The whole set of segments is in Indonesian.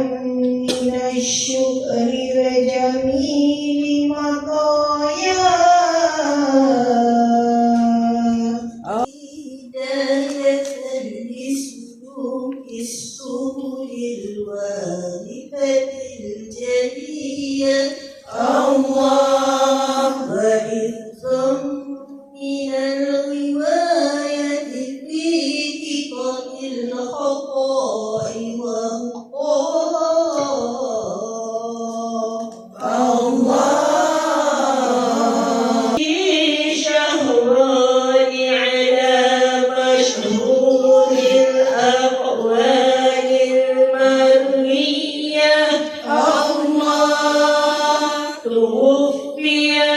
من الشكر وجميل مطايا. هداية لسلوك السبل الوالفة Yeah.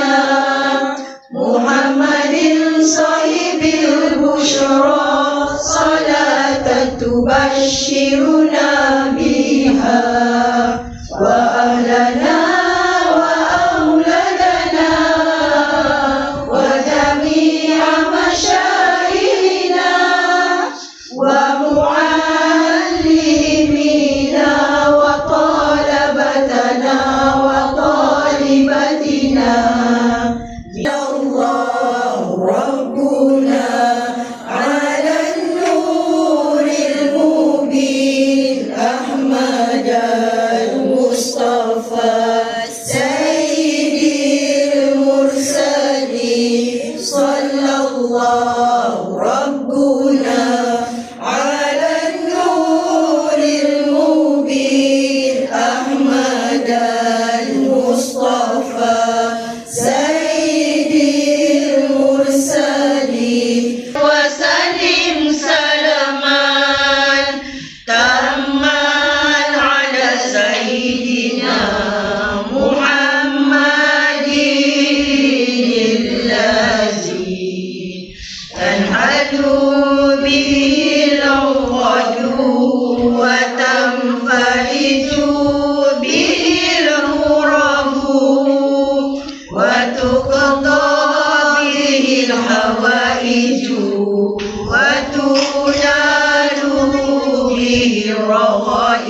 Maria.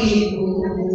Espíritu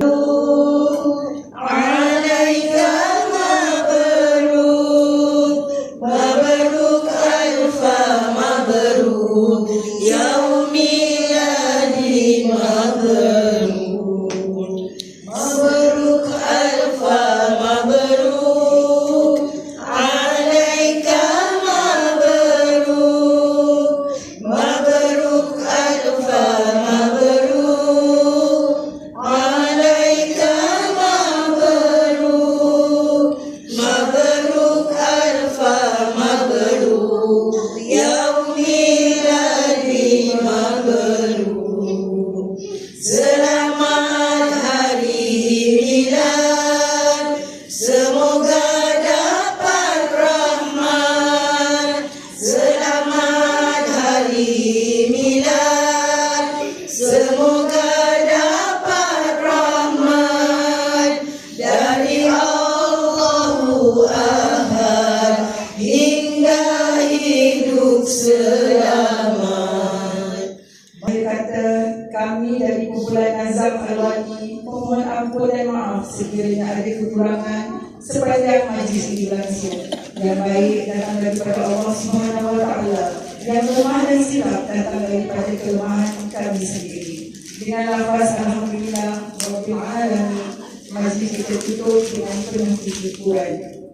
Azam Alwani Mohon ampun dan maaf sekiranya ada kekurangan sepanjang majlis ini berlangsung. Yang baik datang daripada Allah Subhanahu wa taala yang lemah dan silap datang daripada kelemahan kami sendiri. Dengan lafaz alhamdulillah rabbil alamin majlis kita tutup dengan penuh kesyukuran.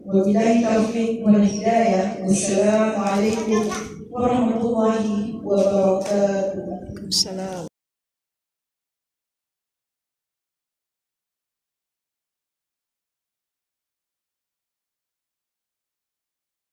Wabillahi taufiq wal hidayah. Wassalamualaikum warahmatullahi wabarakatuh.